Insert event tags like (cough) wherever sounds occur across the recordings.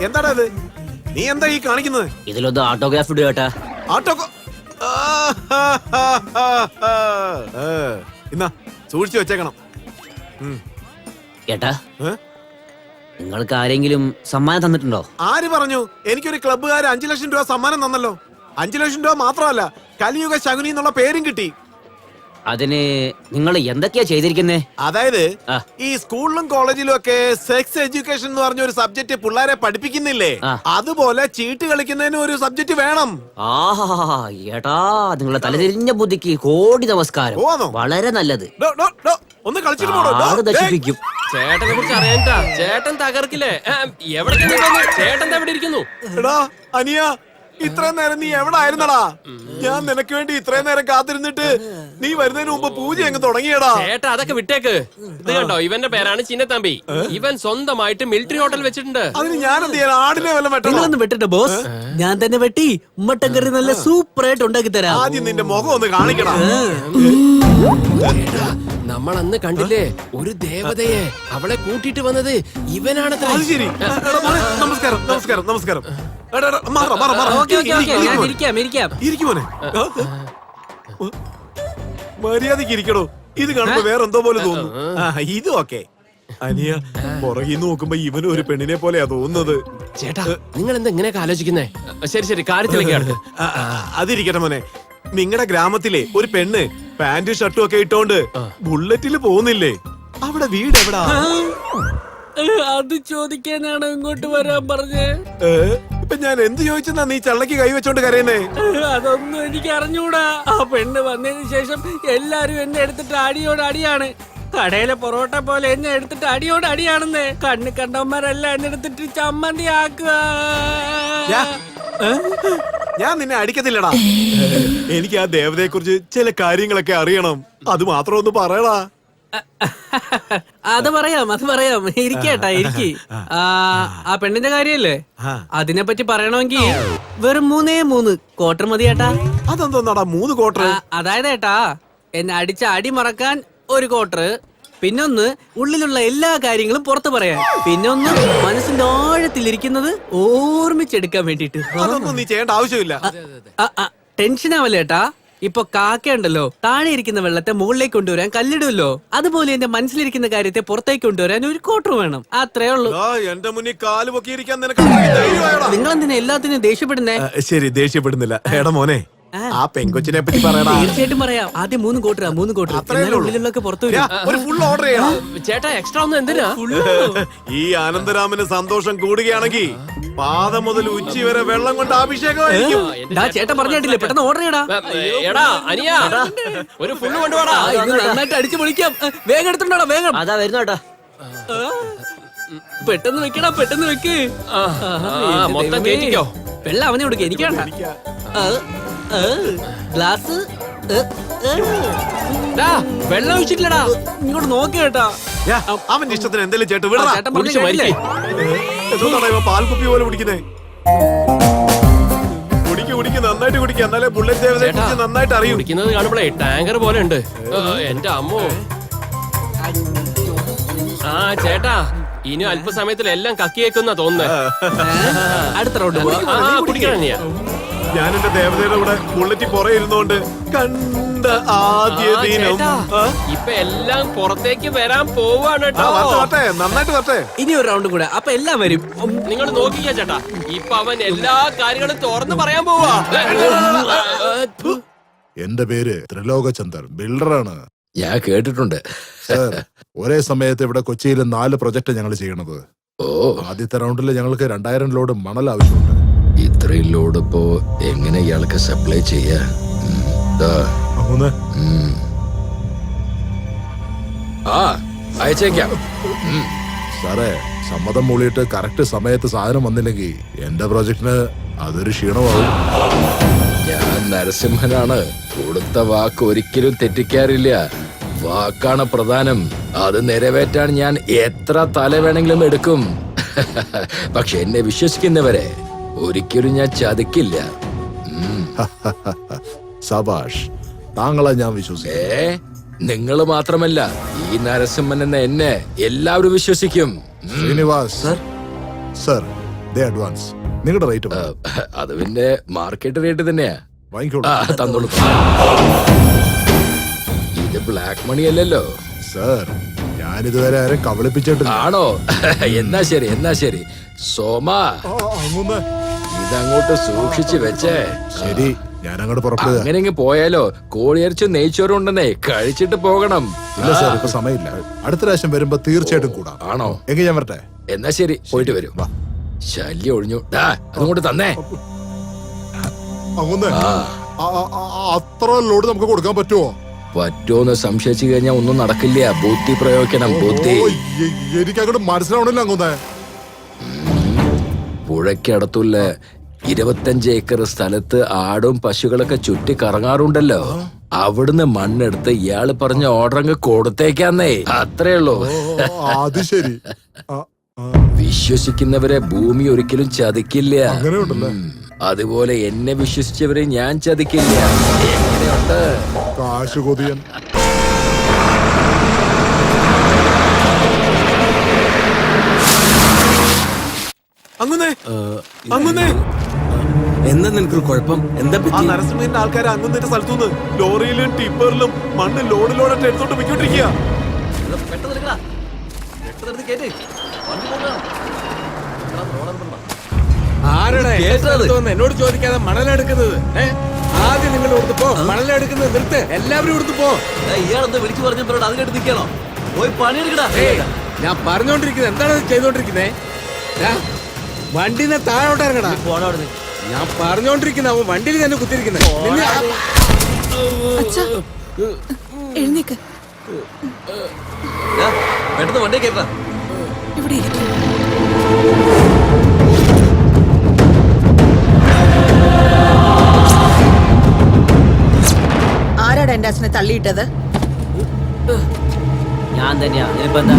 എന്താടാ ഇത്? നീ എന്താ ഈ കാണിക്കുന്നത്? ഇതിലൊന്ന് ഓട്ടോഗ്രാഫ് ഇടുക ചേട്ടാ ആട്ടോ ഇന്നാ സൂക്ഷിച്ചു വെച്ചേക്കണം. ഉം. ചേട്ടാ ഏ? നിങ്ങൾക്ക് ആരെങ്കിലും സമ്മാനം തന്നിട്ടുണ്ടോ? ആര് പറഞ്ഞു? എനിക്കൊരു ക്ലബ്ബുകാർ അഞ്ചു ലക്ഷം രൂപ സമ്മാനം തന്നല്ലോ. അഞ്ചു ലക്ഷം രൂപ മാത്രമല്ല കലിയുഗ ശകുനി എന്നുള്ള പേരും കിട്ടി. അതിന് നിങ്ങൾ എന്തൊക്കെയാ ചെയ്തിരിക്കുന്നേ അതായത് ആ. ഈ സ്കൂളിലും കോളേജിലും ഒക്കെ സെക്സ് എഡ്യൂക്കേഷൻ എന്ന് പറഞ്ഞ ഒരു സബ്ജക്ട് പിള്ളേരെ പഠിപ്പിക്കുന്നില്ലേ ആ. അതുപോലെ ചീട്ട് കളിക്കുന്നതിന് ഒരു സബ്ജക്ട് വേണം ആഹാ ഏട്ടാ നിങ്ങളുടെ തലതിരിഞ്ഞ ബുദ്ധിക്ക് കോടി നമസ്കാരം പോവാന്നോ? വളരെ നല്ലത് ഡോ, ഡോ, ഡോ, ഒന്ന് കളിച്ചിട്ട് പോടോ. ഡോ, ആകെ ഡേയ്. നശിപ്പിക്കും ചേട്ടനെ കുറിച്ച് അറിയാൻ ചേട്ടൻ തകർക്കില്ലേ ആ, എവിടെ ചെന്നിട്ടാണ്? ചേട്ടൻ ദാ ഇവിടെ ഇരിക്കുന്നു എടാ അനിയ ഇത്രയും നേരം നീ എവിടെ ആയിരുന്നടാ ഞാൻ നിനക്ക് വേണ്ടി ഇത്രയും നേരം കാത്തിരുന്നിട്ട് നീ വരുന്നതിന് മുമ്പ് പൂജ അങ്ങ് തുടങ്ങിയടാ. ചേട്ടാ അതൊക്കെ വിട്ടേക്ക്. ഇത് കണ്ടോ? ഇവന്റെ പേരാണ് ചിന്നത്തമ്പി. ഇവൻ സ്വന്തമായിട്ട് മിലിറ്ററി ഹോട്ടൽ വെച്ചിട്ടുണ്ട്. അതിന് ഞാൻ എന്ത് ചെയ്യാൻ ആടിനെ വല്ല വെട്ടണം? നിങ്ങളൊന്ന് വെട്ടട്ടെ ബോസ്. ഞാൻ തന്നെ വെട്ടി ഉമ്മട്ടൻ കറി നല്ല സൂപ്പർ ആയിട്ട് ഉണ്ടാക്കി തരാം. ആദ്യം നിന്റെ മുഖം ഒന്ന് കാണിക്കണം നമ്മൾ അന്ന് കണ്ടില്ലേ ഒരു ദേവതയെ അവളെ കൂട്ടിട്ട് വന്നത് ഇവനാണ് അത് ശരി. എടാ, മോനെ, നമസ്കാരം നമസ്കാരം നമസ്കാരം. എടാ, എടാ, മാറാ, മാറാ, ഓക്കേ ഓക്കെ ഞാൻ മോനെ. ഇരിക്കാം ഇരിക്കാം. ഇരിക്ക് മോനെ. ആ, ആ. മര്യാദയ്ക്ക് ഇരിക്കടോ. ഇത് കാണുമ്പോ വേറെന്തോ പോലെ തോന്നുന്നു. ആ. ഇത് ഓക്കെ. അനിയ പുറകിൽ നോക്കുമ്പോ ഇവനും ഒരു പെണ്ണിനെ പോലെയാ തോന്നുന്നത്. ചേട്ടാ നിങ്ങൾ എന്താ ഇങ്ങനെയൊക്കെ ആലോചിക്കുന്നേ? ശരി ശരി കാര്യത്തിലേക്ക് കടക്ക് ആ, ആ, അതിരിക്കട്ടെ മോനെ. നിങ്ങളുടെ ഗ്രാമത്തിലെ ഒരു പെണ്ണ് പാന്റും ഷർട്ടും ഒക്കെ ഇട്ടോണ്ട് ബുള്ളറ്റിൽ പോകുന്നില്ലേ? അവിടെ വീട് എവിടാ? അത് ചോദിക്കാനാണ് ഇങ്ങോട്ട് വരാൻ പറഞ്ഞേ? ഇപ്പൊ ഞാൻ എന്ത് ചോദിച്ചെന്നാ നീ ചള്ളക്ക് കൈവച്ചോണ്ട് കരയുന്നേ? അതൊന്നും എനിക്ക് അറിഞ്ഞൂടാ. ആ പെണ്ണ് വന്നതിന് ശേഷം എല്ലാരും എന്നെ എടുത്തിട്ട് അടിയോട് അടിയാണ്. കടയിലെ പൊറോട്ട പോലെ എന്നെ എടുത്തിട്ട് അടിയോട് അടിയാണെന്ന്. കണ്ണ് കണ്ടവന്മാരെല്ലാം എന്നെ എടുത്തിട്ട് ചമ്മന്തി ആക്കുക. ഞാൻ നിന്നെ അടിക്കത്തില്ലടാ. എനിക്ക് ആ ദേവതയെ കുറിച്ച് ചില കാര്യങ്ങളൊക്കെ അറിയണം. അത് മാത്രം ഒന്ന് പറയടാ. അത് പറയാം അത് പറയാം. ഇരിക്കട്ടാ ഇരിക്കി. ആ പെണ്ണിന്റെ കാര്യല്ലേ. അതിനെ പറ്റി പറയണമെങ്കിൽ വെറും മൂന്നേ മൂന്ന് ക്വാർട്ടർ മതി ഏട്ടാ. അതെന്തോന്നാടാ മൂന്ന് ക്വാർട്ടർ അതായത് ഏട്ടാ എന്നെ അടിച്ച അടി മറക്കാൻ ഒരു ക്വാർട്ടർ പിന്നൊന്ന് ഉള്ളിലുള്ള എല്ലാ കാര്യങ്ങളും പുറത്തു പറയാൻ. പിന്നൊന്ന് മനസ്സിന്റെ ആഴത്തിലിരിക്കുന്നത് ഓർമ്മിച്ചെടുക്കാൻ വേണ്ടിട്ട് അതൊന്നും നീ ചെയ്യേണ്ട ആവശ്യമില്ല. ടെൻഷൻ ആവല്ലേ ഏട്ടാ? ഇപ്പൊ കാക്കയുണ്ടല്ലോ താഴെ ഇരിക്കുന്ന വെള്ളത്തെ മുകളിലേക്ക് കൊണ്ടുവരാൻ കല്ലിടുമല്ലോ അതുപോലെ എന്റെ മനസ്സിലിരിക്കുന്ന കാര്യത്തെ പുറത്തേക്ക് കൊണ്ടുവരാൻ ഒരു കോട്ടർ വേണം. അത്രേ ഉള്ളൂ. ആ, എന്റെ മുന്നിൽ കാൽ പൊക്കിയിരിക്കാൻ നിനക്ക് അത്രയ്ക്ക് നിങ്ങൾ എന്തിനാ എല്ലാത്തിനും ദേഷ്യപ്പെടുന്നേ? ശരി ദേഷ്യപ്പെടുന്നില്ല. എടാ മോനെ ആ. പെങ്കൊച്ചിനെ പറ്റി പറയടാ. തീർച്ചയായിട്ടും പറയാം. ആദ്യം മൂന്ന് കോട്ടറ മൂന്ന് കോട്ടറ അത്രയേ ഉള്ളൂ. ഉള്ളിലുള്ളൊക്കെ പുറത്തു വരും. ഒരു ഫുൾ ഓർഡർ ചെയ്യണം ചേട്ടാ എക്സ്ട്രാ ഒന്നും എന്തിനാ? (laughs) ഈ ആനന്ദരാമന് സന്തോഷം കൂടുകയാണെങ്കിൽ പാദം മുതൽ ഉച്ചി വരെ വെള്ളം കൊണ്ട് അഭിഷേകമായിരിക്കും. ഡാ ചേട്ടൻ പറഞ്ഞിട്ടില്ലേ പെട്ടെന്ന് ഓർഡർ ചെയ്യടാ. എടാ അനിയ ഒരു ഫുള്ള് കൊണ്ടുപോടാ ആ, ഇത് നന്നായിട്ട് അടിച്ചു പൊളിക്കാം. ഏ, വേഗം എടുത്തിട്ടുണ്ടോ വേഗം. അതാ വരുന്നോട്ടാ ആ, പെട്ടെന്ന് വെക്കടാ പെട്ടെന്ന് വെക്ക്. ആ, ആ, മൊത്തം. കേറ്റിക്കോ. വെള്ളം അവനെ കൊടുക്ക എനിക്ക് വേണ്ട. ആ, ഗ്ലാസ്? വെള്ളം ഒഴിച്ചിട്ടില്ലടാ. ഇങ്ങോട്ട് നോക്കിയേട്ടാ അവന്റെ ഇഷ്ടത്തിന് എന്തെങ്കിലും ചേട്ടൻ പാൽക്കുപ്പി പോലെ കുടിക്കുന്നേ? കുടിക്ക് കുടിക്ക് നന്നായിട്ട് കുടിക്കുക എന്നാലേ ബുള്ളറ്റ് ദേവതയെ നന്നായിട്ട് അറിയൂ. കുടിക്കുന്നത് കാണുമ്പോഴേ ടാങ്കർ പോലെ ഉണ്ട്. എന്റെ അമ്മോ. ആ ചേട്ടാ ഇനി അല്പസമയത്തിൽ എല്ലാം കക്കിയേക്കുന്ന തോന്നുന്നു. അടുത്ത റൗണ്ട് കുടിക്കണം ഞാൻ എന്റെ ദേവതയുടെ കൂടെ ബുള്ളറ്റിൽ പുറകെ ഇരുന്നോണ്ട് കണ്ട ആദ്യ ദിനം. ഇപ്പൊ എല്ലാം പുറത്തേക്ക് വരാൻ പോവാണ് കേട്ടോ. വരട്ടെ, നന്നായിട്ട് വരട്ടെ. ഇനി ഒരു റൗണ്ട് കൂടെ. അപ്പൊ എല്ലാം വരും. നിങ്ങൾ നോക്കിക്കാ ചേട്ടാ. ഇപ്പൊ അവൻ എല്ലാ കാര്യങ്ങളും തുറന്നു പറയാൻ പോവാ. എന്റെ പേര് ത്രിലോകചന്ദർ ബിൽഡറാണ്. ഞാൻ കേട്ടിട്ടുണ്ട്. ഒരേ സമയത്ത് ഇവിടെ കൊച്ചിയിൽ നാല് പ്രൊജക്ട് ഞങ്ങൾ ചെയ്യണത്. ഓ. ആദ്യത്തെ റൗണ്ടിൽ ഞങ്ങൾക്ക് രണ്ടായിരം ലോഡ് മണൽ ആവശ്യമുണ്ട് ഇത്രയും ലോഡ് ഇപ്പോ എങ്ങനെ ഇയാൾക്ക് സപ്ലൈ ചെയ്യാ? ഉം, ദാ, മൂന്ന് ഉം. ആ അയച്ചേക്കാം ഉം. സാറേ സമ്മതം മൂളിയിട്ട് കറക്റ്റ് സമയത്ത് സാധനം വന്നില്ലെങ്കിൽ എന്റെ പ്രൊജക്ടിന് അതൊരു ക്ഷീണമാവും. ഞാൻ നരസിംഹനാണ്. കൊടുത്ത വാക്ക് ഒരിക്കലും തെറ്റിക്കാറില്ല. വാക്കാണ് പ്രധാനം. അത് നിറവേറ്റാൻ ഞാൻ എത്ര തല വേണമെങ്കിലും എടുക്കും. (laughs) പക്ഷെ എന്നെ വിശ്വസിക്കുന്നവരെ ഒരിക്കലും ഞാൻ ചതിക്കില്ല. സബാഷ് താങ്കളെ ഞാൻ വിശ്വസിക്കും ഏ നിങ്ങൾ മാത്രമല്ല ഈ നരസിംഹൻ എന്ന എന്നെ എല്ലാവരും വിശ്വസിക്കും. ശ്രീനിവാസ്. സർ. ദേ അഡ്വാൻസ്. നിങ്ങളുടെ റേറ്റ് അത് പിന്നെ മാർക്കറ്റ് റേറ്റ് തന്നെയാ. വാങ്ങിക്കോളൂ. ആ തന്നോളൂ. ഇത് ബ്ലാക്ക് മണി അല്ലല്ലോ. സർ ഞാൻ ഇതുവരെ ആരും കബളിപ്പിച്ചിട്ടില്ല. ആണോ? (laughs) എന്നാ ശരി എന്നാ ശരി. സോമ. ആ, അങ്ങൊന്ന് ഇതങ്ങോട്ട് സൂക്ഷിച്ചു വെച്ചേ. ശരി ഞാൻ അങ്ങോട്ട് പുറപ്പെടുക. അങ്ങനെ പോയാലോ. കോഴിയരച്ചു നെയ്ച്ചോറും ഉണ്ടെന്നേ കഴിച്ചിട്ട് പോകണം. ഇല്ല സാർ ഇപ്പൊ സമയമില്ല. അടുത്ത പ്രാവശ്യം വരുമ്പോ തീർച്ചയായിട്ടും കൂടാം. ആണോ? എങ്കിൽ ഞാൻ വരട്ടെ? എന്നാ ശരി പോയിട്ട് വരും. ശല്യം ഒഴിഞ്ഞു. ഡാ അതുകൊണ്ട് തന്നേ. അത്ര ലോഡ് നമുക്ക് കൊടുക്കാൻ പറ്റുമോ പറ്റുമോന്ന് സംശയിച്ചു കഴിഞ്ഞാൽ ഒന്നും നടക്കില്ല. ബുദ്ധി പ്രയോഗിക്കണം ബുദ്ധി. എനിക്ക് അങ്ങോട്ട് മനസ്സിലാവണില്ല അങ്ങൊന്ന് പുഴയ്ക്കടുത്തുള്ള ഇരുപത്തഞ്ച് ഏക്കർ സ്ഥലത്ത് ആടും പശുക്കളൊക്കെ ചുറ്റി കറങ്ങാറുണ്ടല്ലോ. അവിടുന്ന് മണ്ണെടുത്ത് ഇയാൾ പറഞ്ഞ ഓർഡർ അങ്ങ് കൊടുത്തേക്കാന്നേ. അത്രേ ഉള്ളൂ. അത് ശരി. വിശ്വസിക്കുന്നവരെ ഭൂമി ഒരിക്കലും ചതിക്കില്ല. അങ്ങനെ ഉണ്ടല്ലേ അതുപോലെ എന്നെ വിശ്വസിച്ചവരെ ഞാൻ ചതിക്കില്ല. അങ്ങനെ കാശ് കൊതിയൻ അങ്ങുന്നേ. അങ്ങുന്നേ എന്താ നിനക്കൊരു കുഴപ്പം? എന്താ ആ പറ്റി നരസിംഹന്റെ ആൾക്കാർ സ്ഥലത്തു സ്ഥലത്തുനിന്ന് ലോറിയിലും ടിപ്പറിലും മണ്ണ് ലോഡ് ലോഡായിട്ട് എടുത്തോണ്ട് പോയിക്കൊണ്ടിരിക്കുക? എന്നോട് ചോദിക്കാതെ മണലെടുക്കുന്നത്? ആദ്യം നിങ്ങൾ ഇവിടുന്ന് പോ. മണലെടുക്കുന്നത് നിർത്ത്. എല്ലാവരും ഇവിടുന്ന് പോ. ഇയാളെന്താ വിളിച്ചു പറഞ്ഞപ്പോഴാണ് അതിനടുത്ത് നിൽക്കണോ? പോയി പണിയെടുക്കടാ. ഞാൻ പറഞ്ഞോണ്ടിരിക്കുന്നത് എന്താണ് ചെയ്തോണ്ടിരിക്കുന്നത് വണ്ടിനെ താഴോട്ട് ഇറങ്ങടാ. പോണ അവിടുന്ന്? ഞാൻ പറഞ്ഞോണ്ടിരിക്കുന്ന അവൻ വണ്ടിയിൽ തന്നെ കുത്തിരിക്കുന്നത് എഴുന്നേക്ക്. പെട്ടെന്ന് വണ്ടി ഇവിടെ ഇരിക്കും. ആരാടാ എന്റെ അച്ഛനെ തള്ളിയിട്ടത്? ഞാൻ തന്നെയാ. ഇതിലിപ്പോ എന്താ?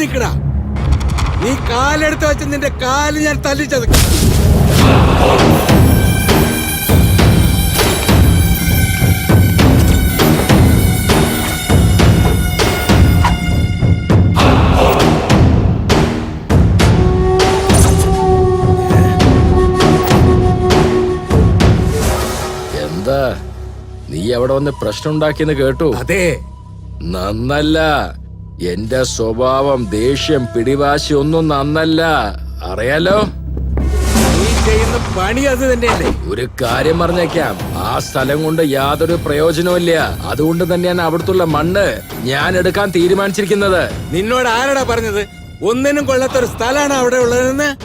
നിക്കടാ. നീ കാലെടുത്ത് വെച്ച നിന്റെ കാൽ ഞാൻ തല്ലിച്ചത് എന്താ? നീ അവിടെ വന്ന് പ്രശ്നം ഉണ്ടാക്കിയെന്ന് കേട്ടു? അതെ. നന്നല്ല. എന്റെ സ്വഭാവം ദേഷ്യം പിടിവാശി ഒന്നും നന്നല്ല. അറിയാലോ? ചെയ്യുന്ന പണി അത് തന്നെയല്ലേ? ഒരു കാര്യം പറഞ്ഞേക്കാം. ആ സ്ഥലം കൊണ്ട് യാതൊരു പ്രയോജനവുമില്ല. അതുകൊണ്ട് തന്നെയാണ് അവിടുത്തുള്ള മണ്ണ് ഞാൻ എടുക്കാൻ തീരുമാനിച്ചിരിക്കുന്നത്. നിന്നോട് ആരടാ പറഞ്ഞത്? ഒന്നിനും കൊള്ളാത്ത ഒരു സ്ഥലമാണ് അവിടെ ഉള്ളതെന്ന്?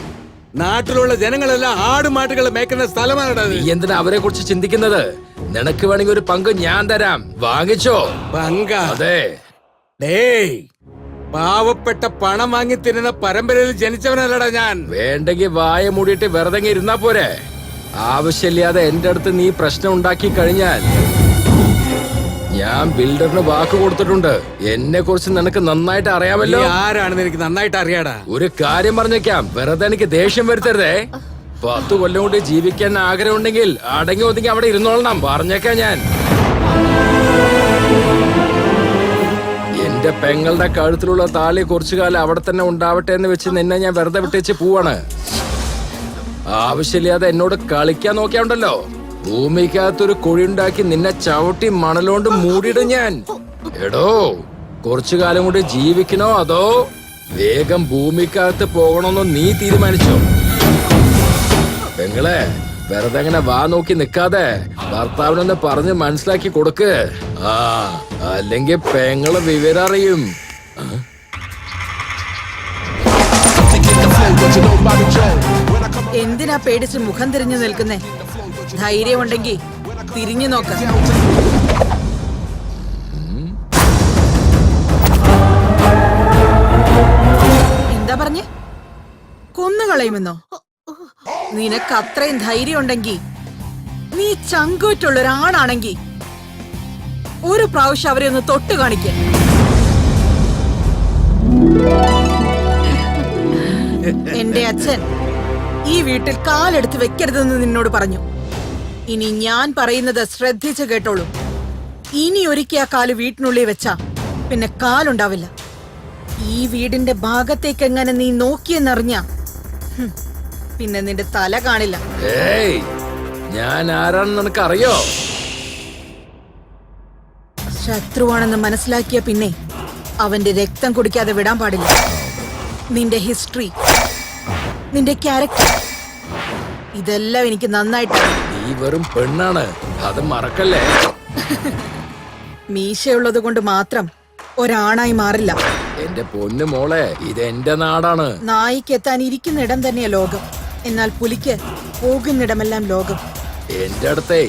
നാട്ടിലുള്ള ജനങ്ങളെല്ലാം ആടുമാട്ടുകൾ മേക്കുന്ന സ്ഥലമാണ് നീ എന്തിനാ അവരെ കുറിച്ച് ചിന്തിക്കുന്നത്? നിനക്ക് വേണമെങ്കിൽ ഒരു പങ്ക് ഞാൻ തരാം. വാങ്ങിച്ചോ? പങ്ക? അതെ. ഡേയ് പാവപ്പെട്ട പണം വാങ്ങി തിന്നുന്ന പരമ്പരയിൽ ജനിച്ചവനല്ലടാ ഞാൻ. വേണ്ടെങ്കിൽ വായ മൂടിയിട്ട് വെറുതെ ഇരുന്നാ പോരെ. ആവശ്യമില്ലാതെ എന്റെ അടുത്ത് നീ പ്രശ്നം ഉണ്ടാക്കി കഴിഞ്ഞാൽ ഞാൻ ബിൽഡറിന് വാക്ക് കൊടുത്തിട്ടുണ്ട്. എന്നെ കുറിച്ച് നിനക്ക് നന്നായിട്ട് അറിയാമല്ലോ. ആരാണെന്ന് എനിക്ക് നന്നായിട്ട് അറിയാടാ. ഒരു കാര്യം പറഞ്ഞേക്കാം. വെറുതെ എനിക്ക് ദേഷ്യം വരുത്തരുതേ. പത്ത് കൊല്ലം കൊണ്ട് ജീവിക്കാൻ ആഗ്രഹം ഉണ്ടെങ്കിൽ അടങ്ങി ഒതുങ്ങി അവിടെ ഇരുന്നോളണം. പറഞ്ഞേക്കാം ഞാൻ. എന്റെ പെങ്ങളുടെ കഴുത്തിലുള്ള താലി കുറച്ചു കാലം അവിടെ തന്നെ ഉണ്ടാവട്ടെ എന്ന് വെച്ച് നിന്നെ ഞാൻ വെറുതെ വിട്ടേച്ച് പോവാണ്. ആവശ്യമില്ലാതെ എന്നോട് കളിക്കാൻ നോക്കിയാണ്ടല്ലോ. ഭൂമിക്കകത്തൊരു കുഴി ഉണ്ടാക്കി നിന്നെ ചവിട്ടി മണലോണ്ട് മൂടിയിടും ഞാൻ. എടോ കുറച്ചു കാലം കൂടി ജീവിക്കണോ അതോ വേഗം ഭൂമിക്കകത്ത് പോകണമെന്നോ നീ തീരുമാനിച്ചോ? പെങ്ങളെ വെറുതെ അങ്ങനെ വാ നോക്കി നിക്കാതെ ഭർത്താവിനൊന്ന് പറഞ്ഞ് മനസ്സിലാക്കി കൊടുക്ക്. ആ അല്ലെങ്കിൽ വിവരം അറിയും. എന്തിനാ പേടിച്ച് മുഖം തിരിഞ്ഞു നിൽക്കുന്നേ? ധൈര്യമുണ്ടെങ്കിൽ തിരിഞ്ഞു നോക്ക. എന്താ പറഞ്ഞേ? കൊന്നുകളയുമെന്നോ നിനക്ക് അത്രയും ധൈര്യം ഉണ്ടെങ്കിൽ നീ ചങ്കൂറ്റുള്ള ഒരാണാണെങ്കിൽ ഒരു പ്രാവശ്യം അവരെ ഒന്ന് തൊട്ട് കാണിക്ക. എന്റെ അച്ഛൻ ഈ വീട്ടിൽ കാലെടുത്ത് വെക്കരുതെന്ന് നിന്നോട് പറഞ്ഞു. ഇനി ഞാൻ പറയുന്നത് ശ്രദ്ധിച്ചു കേട്ടോളൂ. ഇനി ഒരിക്കൽ ആ കാൽ വീട്ടിനുള്ളിൽ വെച്ചാ പിന്നെ കാലുണ്ടാവില്ല. ഈ വീടിന്റെ ഭാഗത്തേക്ക് എങ്ങനെ നീ നോക്കിയെന്നറിഞ്ഞ? പിന്നെ നിന്റെ തല കാണില്ല. ഞാൻ ആരാണെന്ന് നിനക്ക് അറിയോ ശത്രുവാണെന്ന് മനസ്സിലാക്കിയ പിന്നെ അവന്റെ രക്തം കുടിക്കാതെ വിടാൻ പാടില്ല. നിന്റെ ഹിസ്റ്ററി നിന്റെ ക്യാരക്ടർ ഇതെല്ലാം എനിക്ക് നന്നായിട്ട്. നീ വെറും പെണ്ണാണ്. അത് മറക്കല്ലേ? (laughs) മീശയുള്ളത് കൊണ്ട് മാത്രം ഒരാണായി മാറില്ല. എന്റെ പൊന്നു മോളെ ഇത് എന്റെ നാടാണ്. നായിക്ക് എത്താൻ ഇരിക്കുന്ന ഇടം തന്നെയാ ലോകം. എന്നാൽ പുലിക്ക് പോകുന്നിടമെല്ലാം ലോകം. എന്റെ അടുത്തേ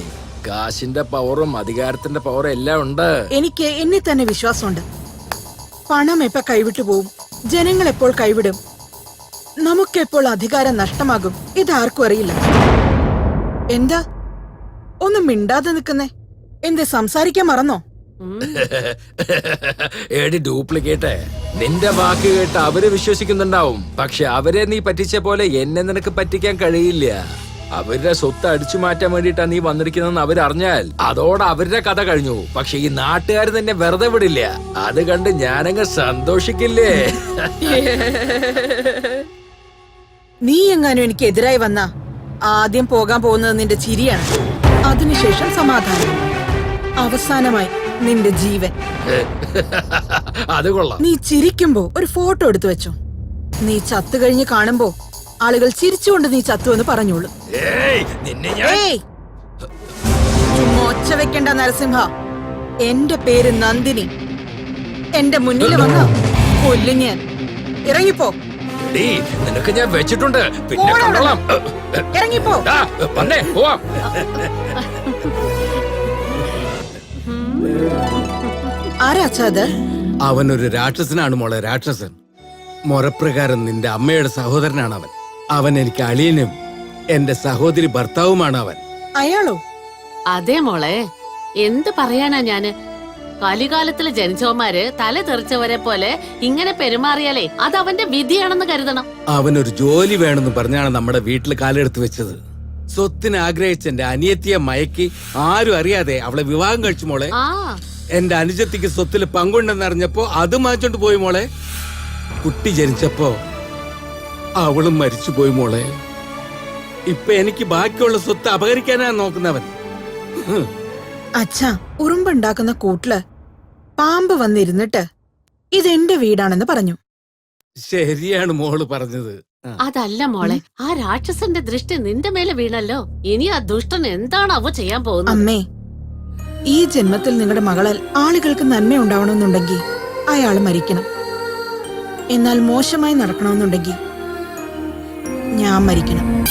കാശിന്റെ പവറും അധികാരത്തിന്റെ പവറും എല്ലാം ഉണ്ട്. എനിക്ക് എന്നെ തന്നെ വിശ്വാസമുണ്ട്. പണം എപ്പോ കൈവിട്ടു പോവും? ജനങ്ങൾ എപ്പോൾ കൈവിടും? നമുക്കെപ്പോൾ അധികാരം നഷ്ടമാകും? ഇതാർക്കും അറിയില്ല. എന്താ? ഒന്നും മിണ്ടാതെ നിൽക്കുന്നേ? എന്ത് സംസാരിക്കാൻ മറന്നോ? ഏടി ഡ്യൂപ്ലിക്കേറ്റ് നിന്റെ വാക്ക് കേട്ട് അവർ വിശ്വസിക്കുന്നുണ്ടാവും. പക്ഷെ അവരെ നീ പറ്റിച്ച പോലെ എന്നെ നിനക്ക് പറ്റിക്കാൻ കഴിയില്ല. അവരുടെ സ്വത്ത് അടിച്ചു മാറ്റാൻ വേണ്ടിട്ടാ നീ വന്നിരിക്കുന്നതെന്ന് അവരറിഞ്ഞാൽ അതോടെ അവരുടെ കഥ കഴിഞ്ഞു. പക്ഷെ ഈ നാട്ടുകാർ നിന്നെ വെറുതെ വിടില്ല. അത് കണ്ട് ഞാനങ്ങ് സന്തോഷിക്കില്ലേ? നീ എങ്ങാനും എനിക്ക് എതിരായി വന്ന ആദ്യം പോകാൻ പോകുന്നത് നിന്റെ ചിരിയാണ്. അതിനുശേഷം സമാധാനം. അവസാനമായി നിന്റെ ജീവൻ. അത് കൊള്ളാം. നീ ചിരിക്കുമ്പോ ഒരു ഫോട്ടോ എടുത്തു വെച്ചോ. നീ ചത്തു കഴിഞ്ഞ് കാണുമ്പോ ആളുകൾ ചിരിച്ചുകൊണ്ട് നീ ചത്തു എന്ന് പറഞ്ഞോളൂ. ഏയ് നിന്നെ ഞാൻ ഏയ്! ഒച്ച വെക്കണ്ട നരസിംഹ. എന്റെ പേര് നന്ദിനി. എന്റെ മുന്നിൽ വന്ന കൊല്ലും ഞാൻ. ഇറങ്ങിപ്പോ. നിനക്ക് ഞാൻ വെച്ചിട്ടുണ്ട്. പിന്നെ കണ്ടോളാം ഇറങ്ങിപ്പോ. വന്നേ പോവാം. അവനൊരു രാക്ഷസനാണ് മോളെ രാക്ഷസൻ. മൊരപ്രകാരം നിന്റെ അമ്മയുടെ സഹോദരനാണ് അവൻ അവൻ എനിക്ക് അളിയനും എന്റെ സഹോദരി ഭർത്താവുമാണ് അവൻ. അയാളോ? അതെ മോളെ. എന്ത് പറയാനാ ഞാൻ? കലികാലത്തിൽ ജനിച്ചവന്മാര് തല തെറിച്ചവരെ പോലെ ഇങ്ങനെ പെരുമാറിയാലേ അത് അവന്റെ വിധിയാണെന്ന് കരുതണം. അവനൊരു ജോലി വേണമെന്ന് പറഞ്ഞാണ് നമ്മുടെ വീട്ടിൽ കാലെടുത്ത് വെച്ചത്. സ്വത്തിന് ആഗ്രഹിച്ച എന്റെ അനിയത്തിയെ മയക്കി ആരും അറിയാതെ അവളെ വിവാഹം കഴിച്ചു മോളെ. ആ. എന്റെ അനുജത്തിക്ക് സ്വത്തിൽ പങ്കുണ്ടെന്ന് അറിഞ്ഞപ്പോ അത് മാറ്റോണ്ട് പോയി മോളെ. കുട്ടി ജനിച്ചപ്പോ അവളും മരിച്ചുപോയി മോളെ. ഇപ്പൊ എനിക്ക് ബാക്കിയുള്ള സ്വത്ത് അപഹരിക്കാനാ നോക്കുന്നവൻ. അച്ഛ ഉറുമ്പുണ്ടാക്കുന്ന കൂട്ടിൽ പാമ്പ് വന്നിരുന്നിട്ട് ഇതെന്റെ വീടാണെന്ന് പറഞ്ഞു. ശരിയാണ് മോൾ പറഞ്ഞത്. അതല്ല മോളെ ആ രാക്ഷസന്റെ ദൃഷ്ടി നിന്റെ മേലെ വീണല്ലോ. ഇനി ആ ദുഷ്ടൻ എന്താണ് അവ ചെയ്യാൻ പോകുന്നത്? അമ്മേ ഈ ജന്മത്തിൽ നിങ്ങളുടെ മകളാൽ ആളുകൾക്ക് നന്മ ഉണ്ടാവണമെന്നുണ്ടെങ്കിൽ അയാൾ മരിക്കണം. എന്നാൽ മോശമായി നടക്കണമെന്നുണ്ടെങ്കിൽ ഞാൻ മരിക്കണം.